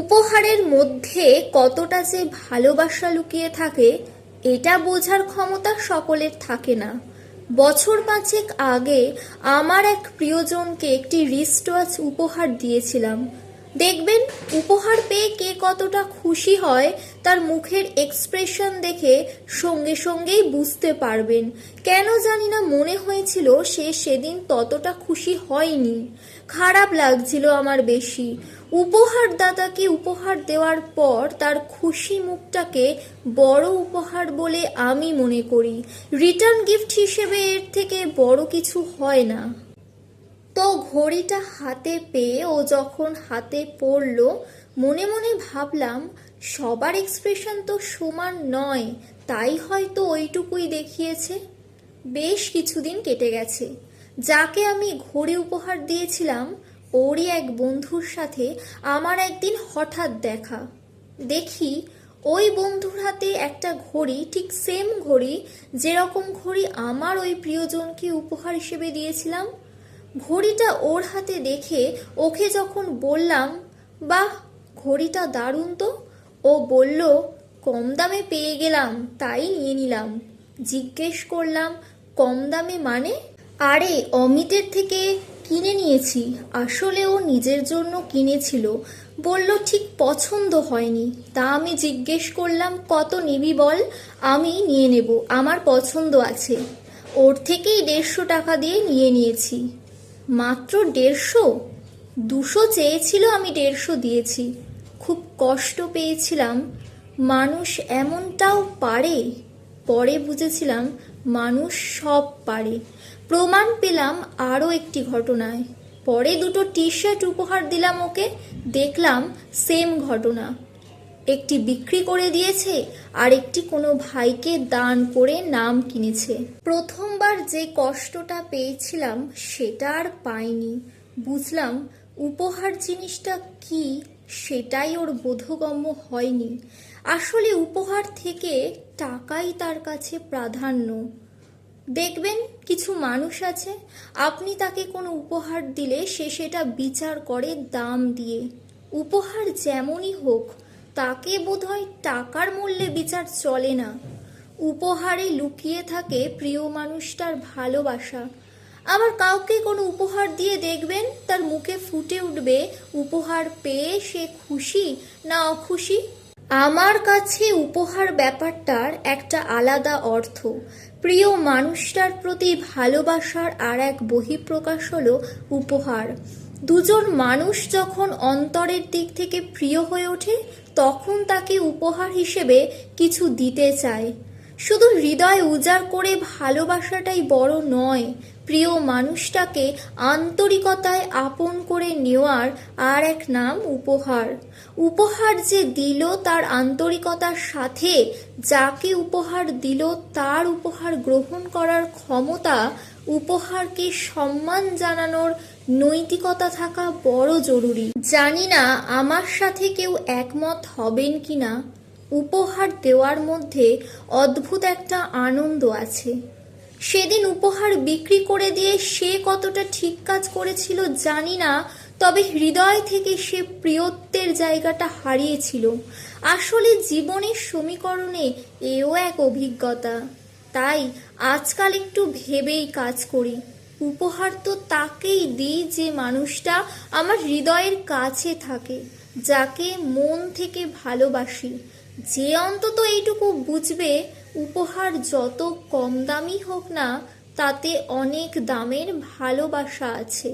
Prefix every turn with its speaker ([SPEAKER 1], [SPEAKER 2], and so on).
[SPEAKER 1] উপহারের মধ্যে কতটা যে ভালোবাসা লুকিয়ে থাকে, এটা বোঝার ক্ষমতা সকলের থাকে না। বছর পাঁচেক আগে আমার এক প্রিয়জনকে একটি রিস্ট ওয়াচ উপহার দিয়েছিলাম। দেখবেন উপহার পেয়ে কে কতটা খুশি হয় তার মুখের এক্সপ্রেশন দেখে সঙ্গে সঙ্গেই বুঝতে পারবেন। কেন জানি না মনে হয়েছিল সে সেদিন ততটা খুশি হয়নি। খারাপ লাগছিল আমার বেশি। উপহার উপহারদাতাকে উপহার দেওয়ার পর তার খুশি মুখটাকে বড় উপহার বলে আমি মনে করি। রিটার্ন গিফট হিসেবে এর থেকে বড় কিছু হয় না। তো ঘড়িটা হাতে পেয়ে ও যখন হাতে পড়ল, মনে মনে ভাবলাম, সবার এক্সপ্রেশন তো সমান নয়, তাই হয়তো ওইটুকুই দেখিয়েছে। বেশ কিছুদিন কেটে গেছে। যাকে আমি ঘড়ি উপহার দিয়েছিলাম, ওরই এক বন্ধুর সাথে আমার একদিন হঠাৎ দেখা। দেখি, ওই বন্ধুর হাতে একটা ঘড়ি, ঠিক সেম ঘড়ি, যেরকম ঘড়ি আমার ওই প্রিয়জনকে উপহার হিসেবে দিয়েছিলাম। ঘড়িটা ওর হাতে দেখে ওকে যখন বললাম, বাহ, ঘড়িটা দারুণ তো? ও বলল, কম দামে পেয়ে গেলাম, তাই নিয়ে নিলাম। জিজ্ঞেস করলাম, কম দামে মানে? আরে, অমিতের থেকে কিনে নিয়েছি, আসলে ও নিজের জন্য কিনেছিল। বলল, ঠিক পছন্দ হয়নি। তা আমি জিজ্ঞেস করলাম, কত নিবি বল? আমি নিয়ে নেব, আমার পছন্দ আছে। ওর থেকেই দেড়শো টাকা দিয়ে নিয়ে নিয়েছি। মাত্র দেড়শো? দুশো চেয়েছিল আমি দেড়শো দিয়েছি। খুব কষ্ট পেয়েছিলাম। মানুষ এমনটাও পারে? পরে বুঝেছিলাম মানুষ সব পারে। প্রমাণ পেলাম আরও একটি ঘটনায়। পরে দুটো টি শার্ট উপহার দিলাম ওকে। দেখলাম সেম ঘটনা। একটি বিক্রি করে দিয়েছে আর একটি কোনো ভাইকে দান করে নাম কিনেছে। প্রথমবার যে কষ্টটা পেয়েছিলাম, সেটা আর পাইনি। বুঝলাম, উপহার জিনিসটা কি, সেটাই ওর বোধগম্য হয়নি। আসলে উপহার থেকে টাকাই তার কাছে প্রাধান্য। দেখবেন, কিছু মানুষ আছে, আপনি তাকে কোনো উপহার দিলে সে সেটা বিচার করে দাম দিয়ে। উপহার যেমনই হোক তাকে বোধহয় টাকার মূল্যে বিচার চলে না। উপহারে লুকিয়ে থাকে প্রিয় মানুষটার ভালোবাসা। আবার কাউকে কোনো উপহার দিয়ে দেখবেন, তার মুখে ফুটে উঠবে, উপহার পেয়ে সে খুশি না অখুশি? আমার কাছে উপহার ব্যাপারটার একটা আলাদা অর্থ। প্রিয় মানুষটার প্রতি ভালোবাসার আর এক বহিঃপ্রকাশ হলো উপহার। দুজন মানুষ যখন অন্তরের দিক থেকে প্রিয় হয়ে ওঠে তখন তাকে উপহার হিসেবে কিছু দিতে চায়। শুধু হৃদয় উজাড় করে ভালোবাসাটাই বড় নয় প্রিয় মানুষটাকে আন্তরিকতায় আপন করে নেওয়ার আর এক নাম উপহার। উপহার যে দিল তার আন্তরিকতার সাথে, যাকে উপহার দিল তার উপহার গ্রহণ করার ক্ষমতা, উপহারকে সম্মান জানানোর নৈতিকতা থাকা বড় জরুরি। জানি না আমার সাথে কেউ একমত হবেন কিনা। উপহার দেওয়ার মধ্যে অদ্ভুত একটা আনন্দ আছে। সেদিন উপহার বিক্রি করে দিয়ে সে কতটা ঠিক কাজ করেছিল জানি না, তবে হৃদয় থেকে সে প্রিয়ত্বের জায়গাটা হারিয়েছিল। আসলে জীবনের সমীকরণে এও এক অভিজ্ঞতা। তাই আজকাল একটু ভেবেই কাজ করি। উপহার তো তাকেই দিই যে মানুষটা আমার হৃদয়ের কাছে থাকে, যাকে মন থেকে ভালোবাসি। যে অন্তত এইটুকু বুঝবে উপহার যত কম দামি হোক না তাতে অনেক দামের ভালোবাসা আছে।